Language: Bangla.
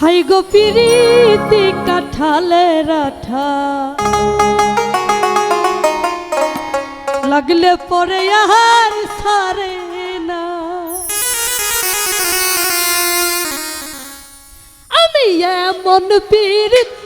হাই গো পিরিতি কাঠালে রাঠা। লাগলে পরে আহার সারে না। আমি এমন পিরিত